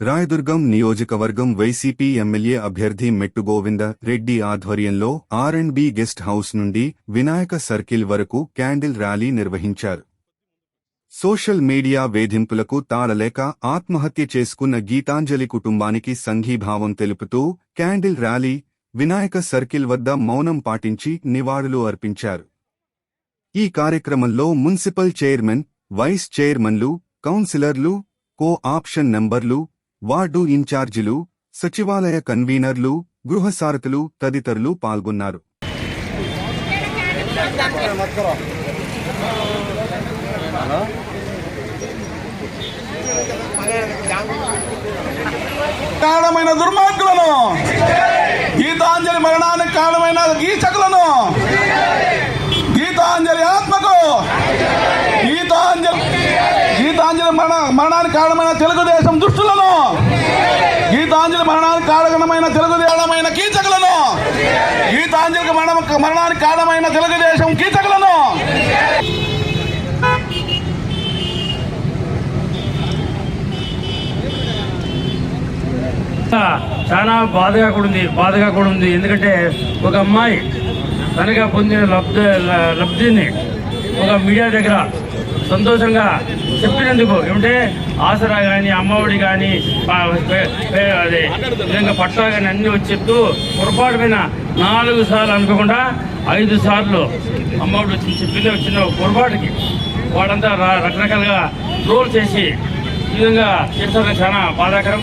రాయదుర్గం నియోజకవర్గం YCP MLA అభ్యర్థి మెట్టుగోవింద రెడ్డి ఆధ్వర్యంలో R and B guest house నుండి వినాయక సర్కిల్ వరకు క్యాండిల్ ర్యాలీ నిర్వహించారు. సోషల్ మీడియా వేధింపులకు తాళలేక ఆత్మహత్య చేసుకున్న గీతాంజలి కుటుంబానికి సంఘీభావం తెలుపుతూ క్యాండిల్ ర్యాలీ వినాయక సర్కిల్ వద్ద మౌనం పాటించి నివాళులు అర్పించారు. ఈ కార్యక్రమంలో మున్సిపల్ చైర్మన్ వైస్ చైర్మన్లు కౌన్సిలర్లు కో ఆప్షన్ నంబర్లు వార్డు ఇన్ఛార్జీలు సచివాలయ కన్వీనర్లు గృహసారథులు తదితరులు పాల్గొన్నారు. కారణమైన దుర్మార్గులను గీతాంజలి మరణానికి కారణమైన గీచకులను గీతాంజలి ఆత్మకు గీతాంజలి గీతాంజలి మరణ మరణానికి కారణమైన తెలుగుదేశం దుష్టులను. గీతాంజలి మరణానికి కారణమైన తెలుగుదేశమైన కీచకులను. గీతాంజలికి మరణ మరణానికి కారణమైన తెలుగుదేశం కీచకులను. చాలా బాధగా కూడా ఉంది బాధగా కూడా ఉంది. ఎందుకంటే ఒక అమ్మాయి తనగా పొందిన లబ్ధి లబ్ధిని ఒక మీడియా దగ్గర సంతోషంగా చెప్పినందుకు ఏమంటే ఆసరా కానీ అమ్మఒడి కానీ అదే విధంగా పట్టా కానీ అన్నీ వచ్చి చెప్తూ పొరపాటు నాలుగు సార్లు అనుకోకుండా ఐదు సార్లు అమ్మఒడి వచ్చి చెప్పింది వచ్చిన పొరపాటుకి వాళ్ళంతా రా- రకరకాలుగా ట్రోల్ చేసి ఈ విధంగా చేస్తారని చాలా బాధాకరం.